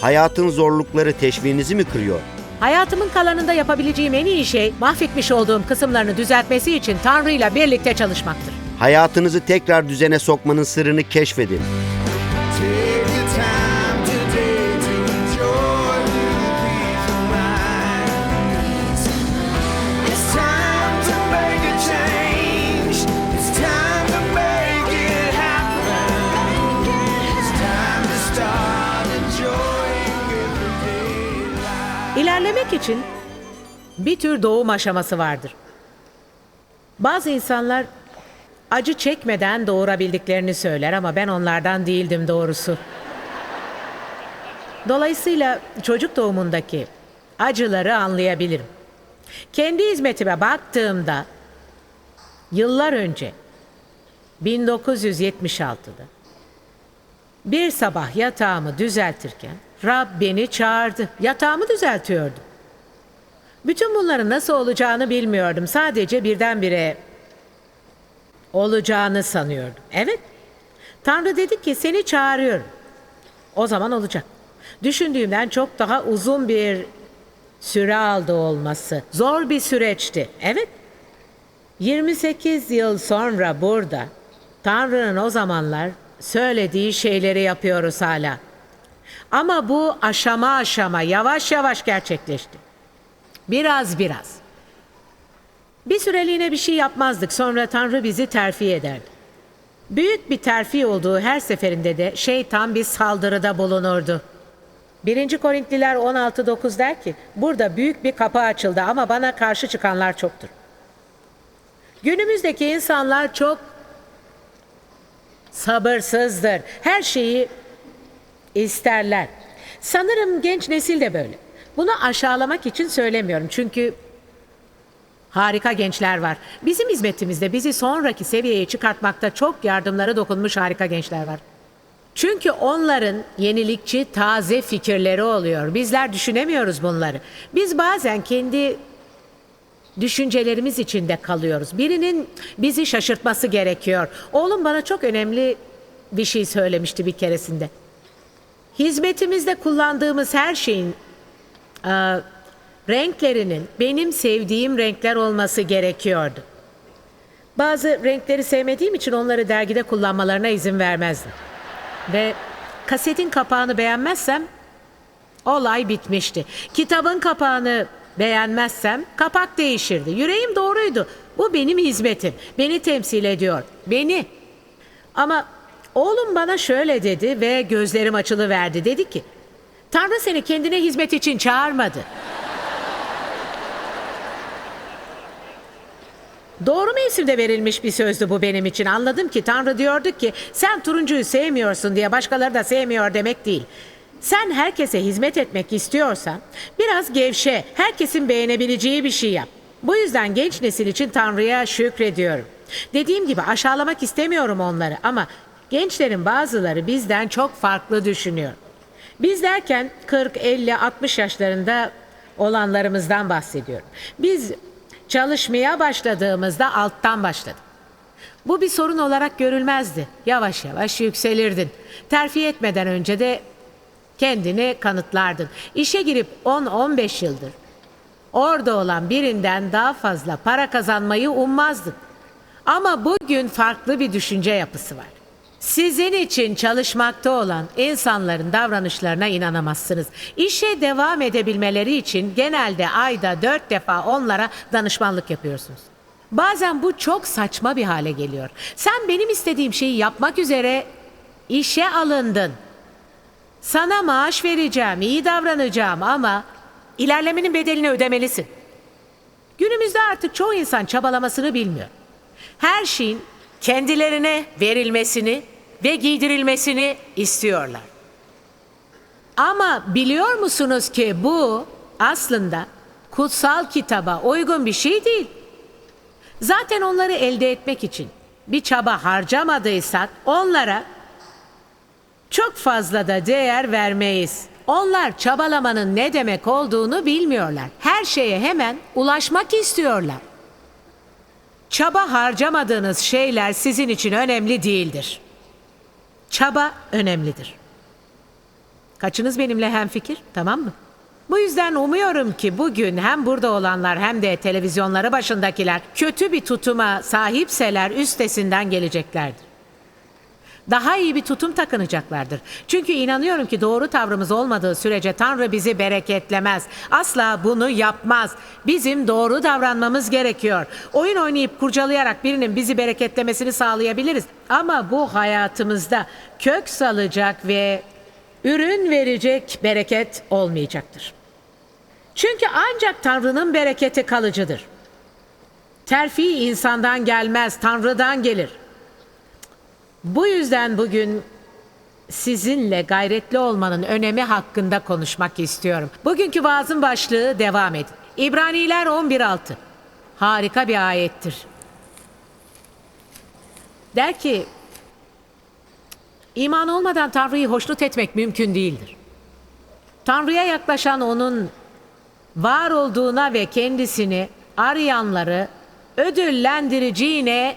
Hayatın zorlukları teşviğinizi mi kırıyor? Hayatımın kalanında yapabileceğim en iyi şey mahvetmiş olduğum kısımlarını düzeltmesi için Tanrı'yla birlikte çalışmaktır. Hayatınızı tekrar düzene sokmanın sırrını keşfedin. İçin bir tür doğum aşaması vardır. Bazı insanlar acı çekmeden doğurabildiklerini söyler ama ben onlardan değildim doğrusu. Dolayısıyla çocuk doğumundaki acıları anlayabilirim. Kendi hizmetime baktığımda yıllar önce 1976'da bir sabah yatağımı düzeltirken Rab beni çağırdı. Yatağımı düzeltiyordum. Bütün bunların nasıl olacağını bilmiyordum. Sadece birdenbire olacağını sanıyordum. Evet. Tanrı dedi ki seni çağırıyorum. O zaman olacak. Düşündüğümden çok daha uzun bir süre aldı olması. Zor bir süreçti. Evet. 28 yıl sonra burada Tanrı'nın o zamanlar söylediği şeyleri yapıyoruz hala. Ama bu aşama aşama yavaş yavaş gerçekleşti. Biraz biraz. Bir süreliğine bir şey yapmazdık. Sonra Tanrı bizi terfi ederdi. Büyük bir terfi olduğu her seferinde de şeytan bir saldırıda bulunurdu. 1. Korintliler 16.9 der ki, burada büyük bir kapı açıldı ama bana karşı çıkanlar çoktur. Günümüzdeki insanlar çok sabırsızdır. Her şeyi isterler. Sanırım genç nesil de böyle. Bunu aşağılamak için söylemiyorum. Çünkü harika gençler var. Bizim hizmetimizde bizi sonraki seviyeye çıkartmakta çok yardımları dokunmuş harika gençler var. Çünkü onların yenilikçi, taze fikirleri oluyor. Bizler düşünemiyoruz bunları. Biz bazen kendi düşüncelerimiz içinde kalıyoruz. Birinin bizi şaşırtması gerekiyor. Oğlum bana çok önemli bir şey söylemişti bir keresinde. Hizmetimizde kullandığımız her şeyin e, renklerinin benim sevdiğim renkler olması gerekiyordu. Bazı renkleri sevmediğim için onları dergide kullanmalarına izin vermezdim. Ve kasetin kapağını beğenmezsem olay bitmişti. Kitabın kapağını beğenmezsem kapak değişirdi. Yüreğim doğruydu. Bu benim hizmetim. Beni temsil ediyor. Beni. Ama oğlum bana şöyle dedi ve gözlerim açılıverdi. Dedi ki Tanrı seni kendine hizmet için çağırmadı. Doğru mevsimde verilmiş bir sözdü bu benim için. Anladım ki Tanrı diyordu ki sen turuncuyu sevmiyorsun diye başkaları da sevmiyor demek değil. Sen herkese hizmet etmek istiyorsan biraz gevşe, herkesin beğenebileceği bir şey yap. Bu yüzden genç nesil için Tanrı'ya şükrediyorum. Dediğim gibi aşağılamak istemiyorum onları ama gençlerin bazıları bizden çok farklı düşünüyor. Biz derken 40, 50, 60 yaşlarında olanlarımızdan bahsediyorum. Biz çalışmaya başladığımızda alttan başladık. Bu bir sorun olarak görülmezdi. Yavaş yavaş yükselirdin. Terfi etmeden önce de kendini kanıtlardın. İşe girip 10-15 yıldır orada olan birinden daha fazla para kazanmayı ummazdın. Ama bugün farklı bir düşünce yapısı var. Sizin için çalışmakta olan insanların davranışlarına inanamazsınız. İşe devam edebilmeleri için genelde ayda dört defa onlara danışmanlık yapıyorsunuz. Bazen bu çok saçma bir hale geliyor. Sen benim istediğim şeyi yapmak üzere işe alındın. Sana maaş vereceğim, iyi davranacağım ama ilerlemenin bedelini ödemelisin. Günümüzde artık çoğu insan çabalamasını bilmiyor. Her şeyin kendilerine verilmesini ve giydirilmesini istiyorlar. Ama biliyor musunuz ki bu aslında kutsal kitaba uygun bir şey değil. Zaten onları elde etmek için bir çaba harcamadıysak onlara çok fazla da değer vermeyiz. Onlar çabalamanın ne demek olduğunu bilmiyorlar. Her şeye hemen ulaşmak istiyorlar. Çaba harcamadığınız şeyler sizin için önemli değildir. Çaba önemlidir. Kaçınız benimle hemfikir, tamam mı? Bu yüzden umuyorum ki bugün hem burada olanlar hem de televizyonları başındakiler kötü bir tutuma sahipseler üstesinden geleceklerdir. Daha iyi bir tutum takınacaklardır. Çünkü inanıyorum ki doğru tavrımız olmadığı sürece Tanrı bizi bereketlemez. Asla bunu yapmaz. Bizim doğru davranmamız gerekiyor. Oyun oynayıp kurcalayarak birinin bizi bereketlemesini sağlayabiliriz. Ama bu hayatımızda kök salacak ve ürün verecek bereket olmayacaktır. Çünkü ancak Tanrı'nın bereketi kalıcıdır. Terfi insandan gelmez, Tanrı'dan gelir. Bu yüzden bugün sizinle gayretli olmanın önemi hakkında konuşmak istiyorum. Bugünkü vaazın başlığı devam edin. İbraniler 11.6 Harika bir ayettir. Der ki, iman olmadan Tanrı'yı hoşnut etmek mümkün değildir. Tanrı'ya yaklaşan onun var olduğuna ve kendisini arayanları ödüllendireceğine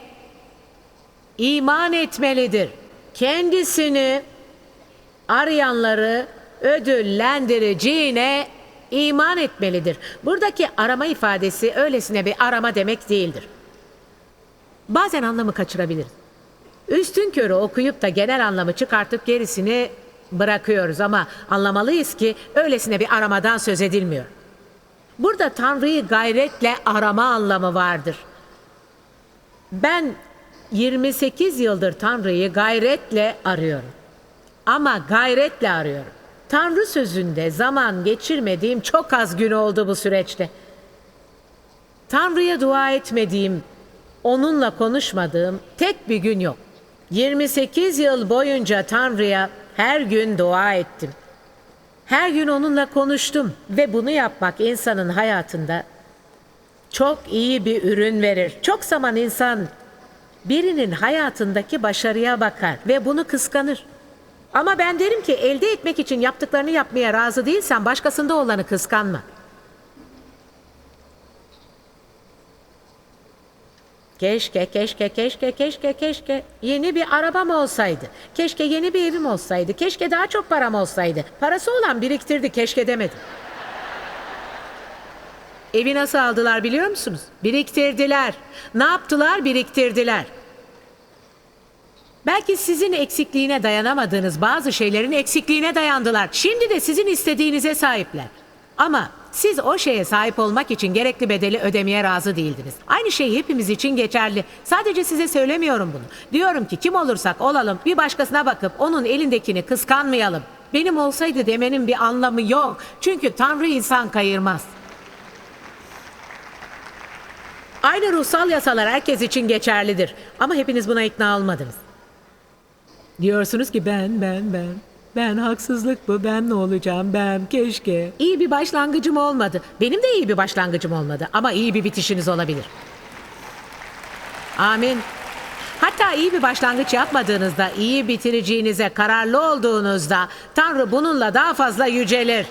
iman etmelidir. Kendisini arayanları ödüllendireceğine iman etmelidir. Buradaki arama ifadesi öylesine bir arama demek değildir. Bazen anlamı kaçırabiliriz. Üstün körü okuyup da genel anlamı çıkartıp gerisini bırakıyoruz ama anlamalıyız ki öylesine bir aramadan söz edilmiyor. Burada Tanrı'yı gayretle arama anlamı vardır. Ben 28 yıldır Tanrı'yı gayretle arıyorum. Ama gayretle arıyorum. Tanrı sözünde zaman geçirmediğim çok az gün oldu bu süreçte. Tanrı'ya dua etmediğim, onunla konuşmadığım tek bir gün yok. 28 yıl boyunca Tanrı'ya her gün dua ettim. Her gün onunla konuştum ve bunu yapmak insanın hayatında çok iyi bir ürün verir. Çok zaman insan birinin hayatındaki başarıya bakar ve bunu kıskanır. Ama ben derim ki elde etmek için yaptıklarını yapmaya razı değilsen başkasında olanı kıskanma. Keşke, keşke, keşke, keşke, keşke yeni bir arabam olsaydı. Keşke yeni bir evim olsaydı. Keşke daha çok param olsaydı. Parası olan biriktirdi, keşke demedim. Evi nasıl aldılar biliyor musunuz? Biriktirdiler. Ne yaptılar? Biriktirdiler. Belki sizin eksikliğine dayanamadığınız bazı şeylerin eksikliğine dayandılar. Şimdi de sizin istediğinize sahipler. Ama siz o şeye sahip olmak için gerekli bedeli ödemeye razı değildiniz. Aynı şey hepimiz için geçerli. Sadece size söylemiyorum bunu. Diyorum ki kim olursak olalım bir başkasına bakıp onun elindekini kıskanmayalım. Benim olsaydı demenin bir anlamı yok. Çünkü Tanrı insan kayırmaz. Aynı ruhsal yasalar herkes için geçerlidir. Ama hepiniz buna ikna olmadınız. Diyorsunuz ki ben, ben, ben. Ben haksızlık bu, ben ne olacağım, ben keşke. İyi bir başlangıcım olmadı. Benim de iyi bir başlangıcım olmadı. Ama iyi bir bitişiniz olabilir. Amin. Hatta iyi bir başlangıç yapmadığınızda, iyi bitireceğinize kararlı olduğunuzda Tanrı bununla daha fazla yücelir.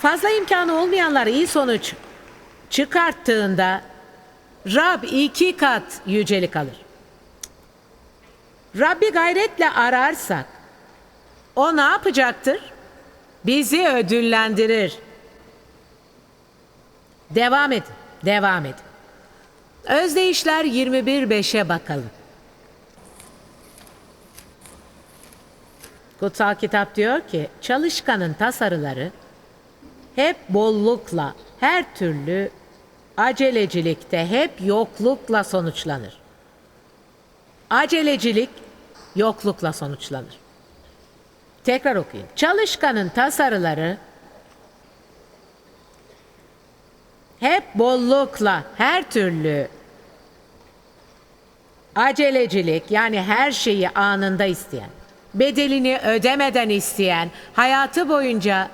Fazla imkanı olmayanlar iyi sonuç çıkarttığında Rab iki kat yücelik alır. Rabbi gayretle ararsak o ne yapacaktır? Bizi ödüllendirir. Devam edin, devam edin. Özdeyişler 21.5'e bakalım. Kutsal kitap diyor ki çalışkanın tasarıları hep bollukla, her türlü acelecilikte hep yoklukla sonuçlanır. Acelecilik yoklukla sonuçlanır. Tekrar okuyayım. Çalışkanın tasarıları hep bollukla, her türlü acelecilik yani her şeyi anında isteyen, bedelini ödemeden isteyen, hayatı boyunca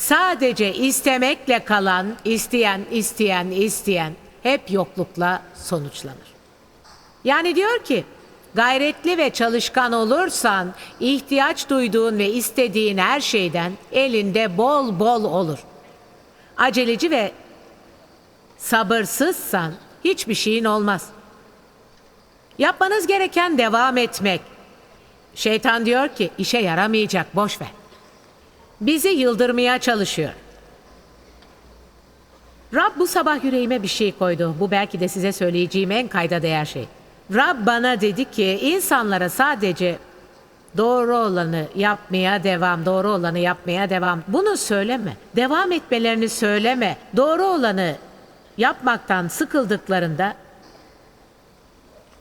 sadece istemekle kalan, isteyen, isteyen, isteyen hep yoklukla sonuçlanır. Yani diyor ki gayretli ve çalışkan olursan ihtiyaç duyduğun ve istediğin her şeyden elinde bol bol olur. Aceleci ve sabırsızsan hiçbir şeyin olmaz. Yapmanız gereken devam etmek. Şeytan diyor ki işe yaramayacak boş ver. Bizi yıldırmaya çalışıyor. Rab bu sabah yüreğime bir şey koydu. Bu belki de size söyleyeceğim en kayda değer şey. Rab bana dedi ki insanlara sadece doğru olanı yapmaya devam, doğru olanı yapmaya devam. Bunu söyleme. Devam etmelerini söyleme. Doğru olanı yapmaktan sıkıldıklarında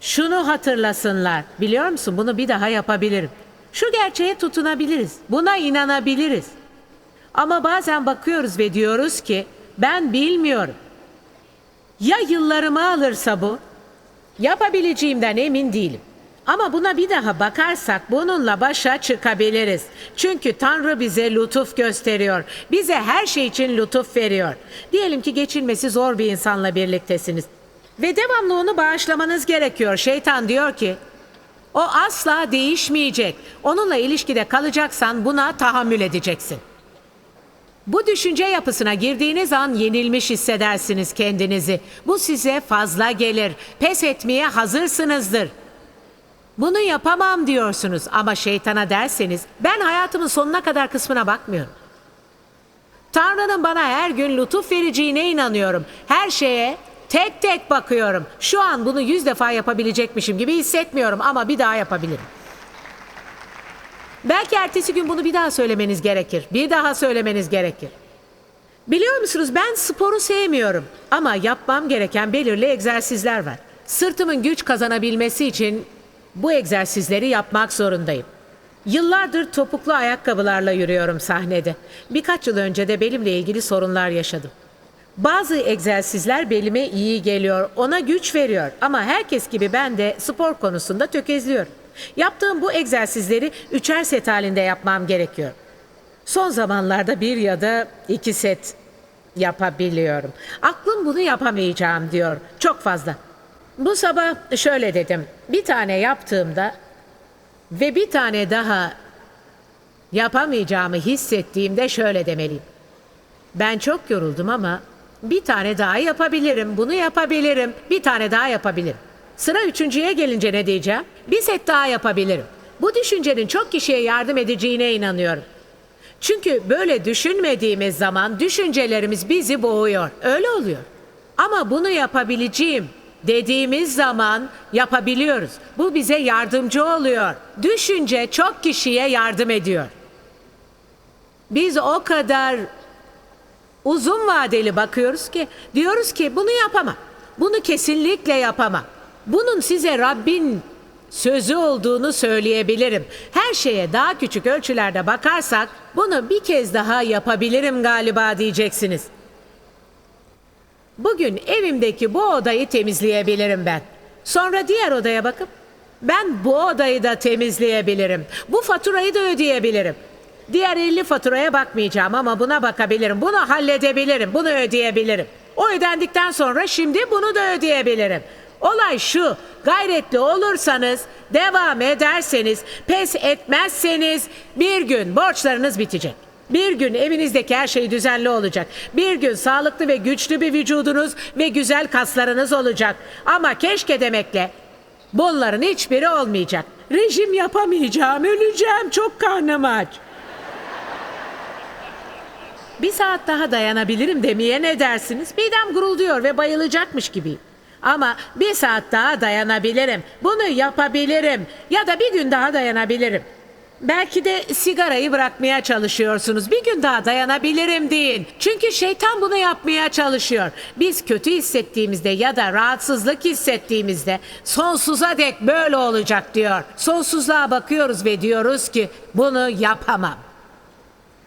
şunu hatırlasınlar. Biliyor musun bunu bir daha yapabilirim. Şu gerçeğe tutunabiliriz. Buna inanabiliriz. Ama bazen bakıyoruz ve diyoruz ki ben bilmiyorum. Ya yıllarımı alırsa bu? Yapabileceğimden emin değilim. Ama buna bir daha bakarsak bununla başa çıkabiliriz. Çünkü Tanrı bize lütuf gösteriyor. Bize her şey için lütuf veriyor. Diyelim ki geçinmesi zor bir insanla birliktesiniz. Ve devamlı onu bağışlamanız gerekiyor. Şeytan diyor ki o asla değişmeyecek. Onunla ilişkide kalacaksan buna tahammül edeceksin. Bu düşünce yapısına girdiğiniz an yenilmiş hissedersiniz kendinizi. Bu size fazla gelir. Pes etmeye hazırsınızdır. Bunu yapamam diyorsunuz ama şeytana derseniz ben hayatımın sonuna kadar kısmına bakmıyorum. Tanrı'nın bana her gün lütuf vereceğine inanıyorum. Her şeye tek tek bakıyorum. Şu an bunu yüz defa yapabilecekmişim gibi hissetmiyorum ama bir daha yapabilirim. Belki ertesi gün bunu bir daha söylemeniz gerekir. Bir daha söylemeniz gerekir. Biliyor musunuz ben sporu sevmiyorum ama yapmam gereken belirli egzersizler var. Sırtımın güç kazanabilmesi için bu egzersizleri yapmak zorundayım. Yıllardır topuklu ayakkabılarla yürüyorum sahnede. Birkaç yıl önce de belimle ilgili sorunlar yaşadım. Bazı egzersizler belime iyi geliyor, ona güç veriyor ama herkes gibi ben de spor konusunda tökezliyorum. Yaptığım bu egzersizleri üçer set halinde yapmam gerekiyor. Son zamanlarda bir ya da iki set yapabiliyorum. Aklım bunu yapamayacağım diyor. Çok fazla. Bu sabah şöyle dedim. Bir tane yaptığımda ve bir tane daha yapamayacağımı hissettiğimde şöyle demeliyim. Ben çok yoruldum ama bir tane daha yapabilirim. Bunu yapabilirim. Bir tane daha yapabilirim. Sıra üçüncüye gelince ne diyeceğim? Bir set daha yapabilirim. Bu düşüncenin çok kişiye yardım edeceğine inanıyorum. Çünkü böyle düşünmediğimiz zaman düşüncelerimiz bizi boğuyor. Öyle oluyor. Ama bunu yapabileceğim dediğimiz zaman yapabiliyoruz. Bu bize yardımcı oluyor. Düşünce çok kişiye yardım ediyor. Biz o kadar uzun vadeli bakıyoruz ki diyoruz ki bunu yapamam. Bunu kesinlikle yapamam. Bunun size Rabbin sözü olduğunu söyleyebilirim. Her şeye daha küçük ölçülerde bakarsak bunu bir kez daha yapabilirim galiba diyeceksiniz. Bugün evimdeki bu odayı temizleyebilirim ben. Sonra diğer odaya bakıp ben bu odayı da temizleyebilirim. Bu faturayı da ödeyebilirim. Diğer 50 faturaya bakmayacağım ama buna bakabilirim. Bunu halledebilirim. Bunu ödeyebilirim. O ödendikten sonra şimdi bunu da ödeyebilirim. Olay şu. Gayretli olursanız, devam ederseniz, pes etmezseniz bir gün borçlarınız bitecek. Bir gün evinizdeki her şey düzenli olacak. Bir gün sağlıklı ve güçlü bir vücudunuz ve güzel kaslarınız olacak. Ama keşke demekle bunların hiçbiri olmayacak. Rejim yapamayacağım, öleceğim, çok karnım aç. Bir saat daha dayanabilirim demeye ne dersiniz? Midem gurulduyor ve bayılacakmış gibiyim. Ama bir saat daha dayanabilirim. Bunu yapabilirim. Ya da bir gün daha dayanabilirim. Belki de sigarayı bırakmaya çalışıyorsunuz. Bir gün daha dayanabilirim deyin. Çünkü şeytan bunu yapmaya çalışıyor. Biz kötü hissettiğimizde ya da rahatsızlık hissettiğimizde sonsuza dek böyle olacak diyor. Sonsuzluğa bakıyoruz ve diyoruz ki bunu yapamam.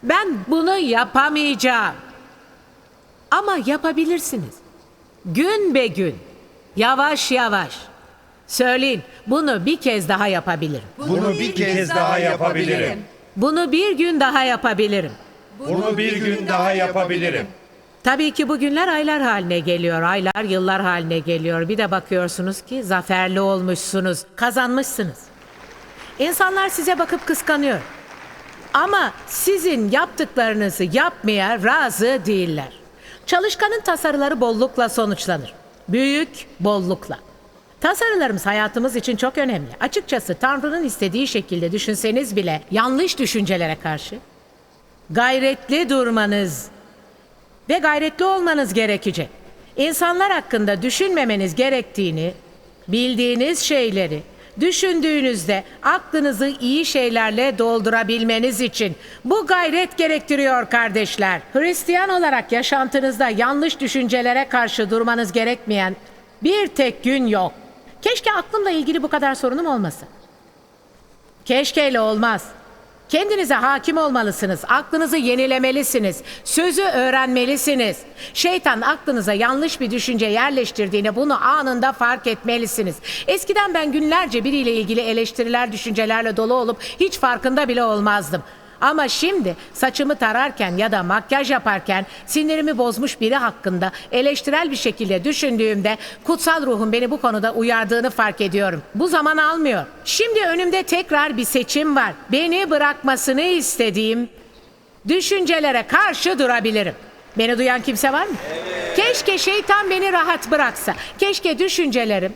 Ben bunu yapamayacağım. Ama yapabilirsiniz. Gün be gün. Yavaş yavaş. Söyleyin bunu bir kez daha yapabilirim. Bunu bir kez daha yapabilirim. Bunu bir gün daha yapabilirim. Bunu bir gün daha yapabilirim. Tabii ki bu günler aylar haline geliyor. Aylar yıllar haline geliyor. Bir de bakıyorsunuz ki zaferli olmuşsunuz. Kazanmışsınız. İnsanlar size bakıp kıskanıyor. Ama sizin yaptıklarınızı yapmaya razı değiller. Çalışkanın tasarıları bollukla sonuçlanır. Büyük bollukla. Tasarılarımız hayatımız için çok önemli. Açıkçası Tanrı'nın istediği şekilde düşünseniz bile yanlış düşüncelere karşı gayretli durmanız ve gayretli olmanız gerekecek. İnsanlar hakkında düşünmemeniz gerektiğini, bildiğiniz şeyleri düşündüğünüzde aklınızı iyi şeylerle doldurabilmeniz için bu gayret gerektiriyor kardeşler. Hristiyan olarak yaşantınızda yanlış düşüncelere karşı durmanız gerekmeyen bir tek gün yok. Keşke aklımla ilgili bu kadar sorunum olmasa. Keşkeyle olmaz. Kendinize hakim olmalısınız. Aklınızı yenilemelisiniz. Sözü öğrenmelisiniz. Şeytan aklınıza yanlış bir düşünce yerleştirdiğini bunu anında fark etmelisiniz. Eskiden ben günlerce biriyle ilgili eleştiriler, düşüncelerle dolu olup hiç farkında bile olmazdım. Ama şimdi saçımı tararken ya da makyaj yaparken sinirimi bozmuş biri hakkında eleştirel bir şekilde düşündüğümde kutsal ruhun beni bu konuda uyardığını fark ediyorum. Bu zaman almıyor. Şimdi önümde tekrar bir seçim var. Beni bırakmasını istediğim düşüncelere karşı durabilirim. Beni duyan kimse var mı? Keşke şeytan beni rahat bıraksa. Keşke düşüncelerim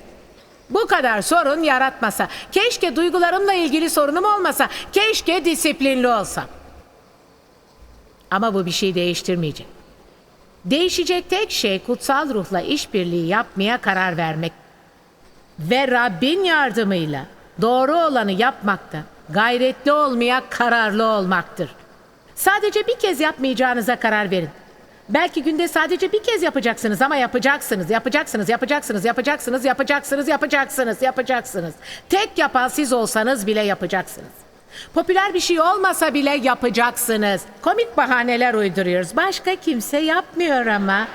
bu kadar sorun yaratmasa. Keşke duygularımla ilgili sorunum olmasa. Keşke disiplinli olsam. Ama bu bir şey değiştirmeyecek. Değişecek tek şey kutsal ruhla işbirliği yapmaya karar vermek. Ve Rabbin yardımıyla doğru olanı yapmakta gayretli olmaya kararlı olmaktır. Sadece bir kez yapmayacağınıza karar verin. Belki günde sadece bir kez yapacaksınız ama yapacaksınız, yapacaksınız, yapacaksınız, yapacaksınız, yapacaksınız, yapacaksınız, yapacaksınız. Tek yapan siz olsanız bile yapacaksınız. Popüler bir şey olmasa bile yapacaksınız. Komik bahaneler uyduruyoruz. Başka kimse yapmıyor ama.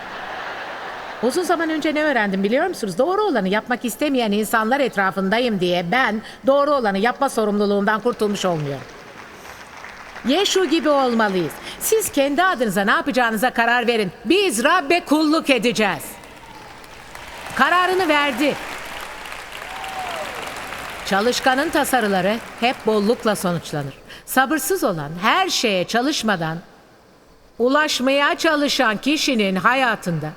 Uzun zaman önce ne öğrendim biliyor musunuz? Doğru olanı yapmak istemeyen insanlar etrafındayım diye ben doğru olanı yapma sorumluluğundan kurtulmuş olmuyorum. Yeşu gibi olmalıyız. Siz kendi adınıza ne yapacağınıza karar verin. Biz Rabbe kulluk edeceğiz. Kararını verdi. Çalışkanın tasarıları hep bollukla sonuçlanır. Sabırsız olan her şeye çalışmadan ulaşmaya çalışan kişinin hayatında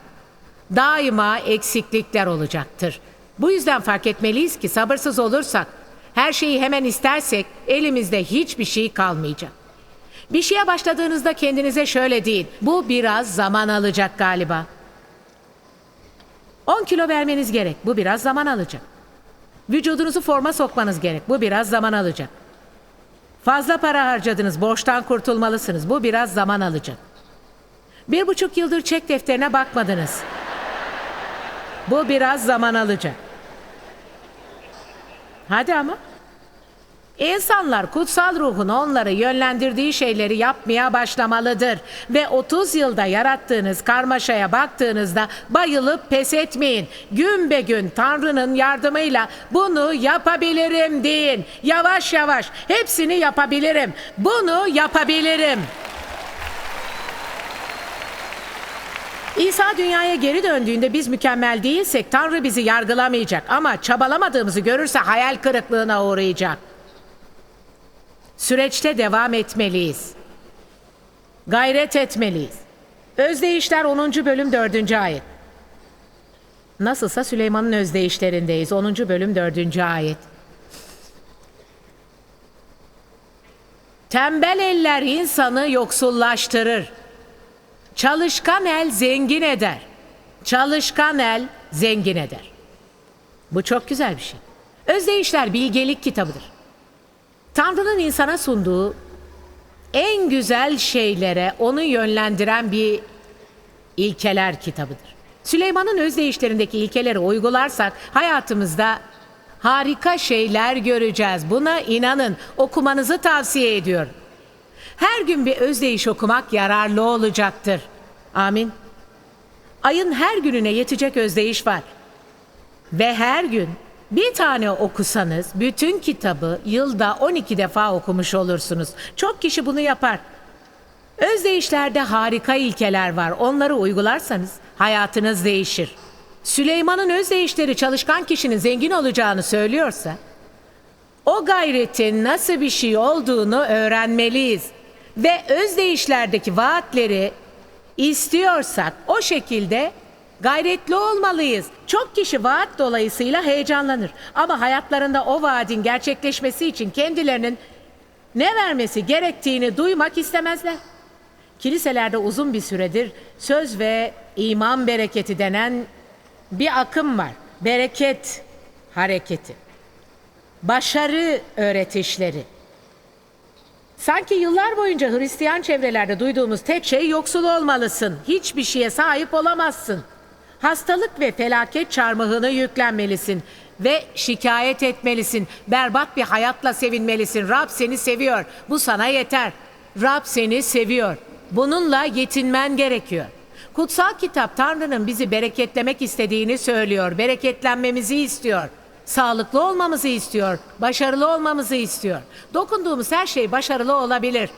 daima eksiklikler olacaktır. Bu yüzden fark etmeliyiz ki sabırsız olursak, her şeyi hemen istersek elimizde hiçbir şey kalmayacak. Bir şeye başladığınızda kendinize şöyle deyin. Bu biraz zaman alacak galiba. 10 kilo vermeniz gerek. Bu biraz zaman alacak. Vücudunuzu forma sokmanız gerek. Bu biraz zaman alacak. Fazla para harcadınız. Borçtan kurtulmalısınız. Bu biraz zaman alacak. Bir buçuk yıldır çek defterine bakmadınız. Bu biraz zaman alacak. Hadi ama. İnsanlar kutsal ruhun onları yönlendirdiği şeyleri yapmaya başlamalıdır. Ve 30 yılda yarattığınız karmaşaya baktığınızda bayılıp pes etmeyin. Gün be gün Tanrı'nın yardımıyla bunu yapabilirim deyin. Yavaş yavaş hepsini yapabilirim. Bunu yapabilirim. İsa dünyaya geri döndüğünde biz mükemmel değilsek Tanrı bizi yargılamayacak ama çabalamadığımızı görürse hayal kırıklığına uğrayacak. Süreçte devam etmeliyiz. Gayret etmeliyiz. Özdeyişler 10. bölüm 4. ayet. Nasılsa Süleyman'ın özdeyişlerindeyiz. 10. bölüm 4. ayet. Tembel eller insanı yoksullaştırır. Çalışkan el zengin eder. Çalışkan el zengin eder. Bu çok güzel bir şey. Özdeyişler bilgelik kitabıdır. Tanrı'nın insana sunduğu en güzel şeylere onu yönlendiren bir ilkeler kitabıdır. Süleyman'ın özdeyişlerindeki ilkeleri uygularsak hayatımızda harika şeyler göreceğiz. Buna inanın. Okumanızı tavsiye ediyorum. Her gün bir özdeyiş okumak yararlı olacaktır. Amin. Ayın her gününe yetecek özdeyiş var. Ve her gün bir tane okusanız bütün kitabı yılda 12 defa okumuş olursunuz. Çok kişi bunu yapar. Özdeyişlerde harika ilkeler var. Onları uygularsanız hayatınız değişir. Süleyman'ın özdeyişleri çalışkan kişinin zengin olacağını söylüyorsa o gayretin nasıl bir şey olduğunu öğrenmeliyiz. Ve özdeyişlerdeki vaatleri istiyorsak o şekilde Gayretli olmalıyız. Çok kişi vaat dolayısıyla heyecanlanır. Ama hayatlarında o vaadin gerçekleşmesi için kendilerinin ne vermesi gerektiğini duymak istemezler. Kiliselerde uzun bir süredir söz ve iman bereketi denen bir akım var. Bereket hareketi. Başarı öğretişleri. Sanki yıllar boyunca Hristiyan çevrelerde duyduğumuz tek şey yoksul olmalısın. Hiçbir şeye sahip olamazsın. Hastalık ve felaket çarmıhını yüklenmelisin ve şikayet etmelisin. Berbat bir hayatla sevinmelisin. Rab seni seviyor. Bu sana yeter. Rab seni seviyor. Bununla yetinmen gerekiyor. Kutsal kitap Tanrı'nın bizi bereketlemek istediğini söylüyor. Bereketlenmemizi istiyor. Sağlıklı olmamızı istiyor. Başarılı olmamızı istiyor. Dokunduğumuz her şey başarılı olabilir.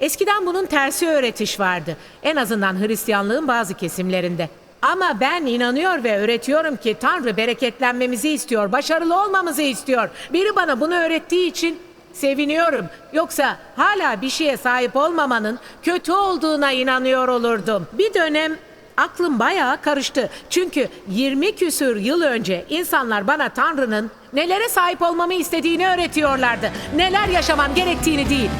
Eskiden bunun tersi öğretiş vardı. En azından Hristiyanlığın bazı kesimlerinde. Ama ben inanıyor ve öğretiyorum ki Tanrı bereketlenmemizi istiyor, başarılı olmamızı istiyor. Biri bana bunu öğrettiği için seviniyorum. Yoksa hala bir şeye sahip olmamanın kötü olduğuna inanıyor olurdum. Bir dönem aklım bayağı karıştı. Çünkü 20 küsür yıl önce insanlar bana Tanrı'nın nelere sahip olmamı istediğini öğretiyorlardı. Neler yaşamam gerektiğini değil.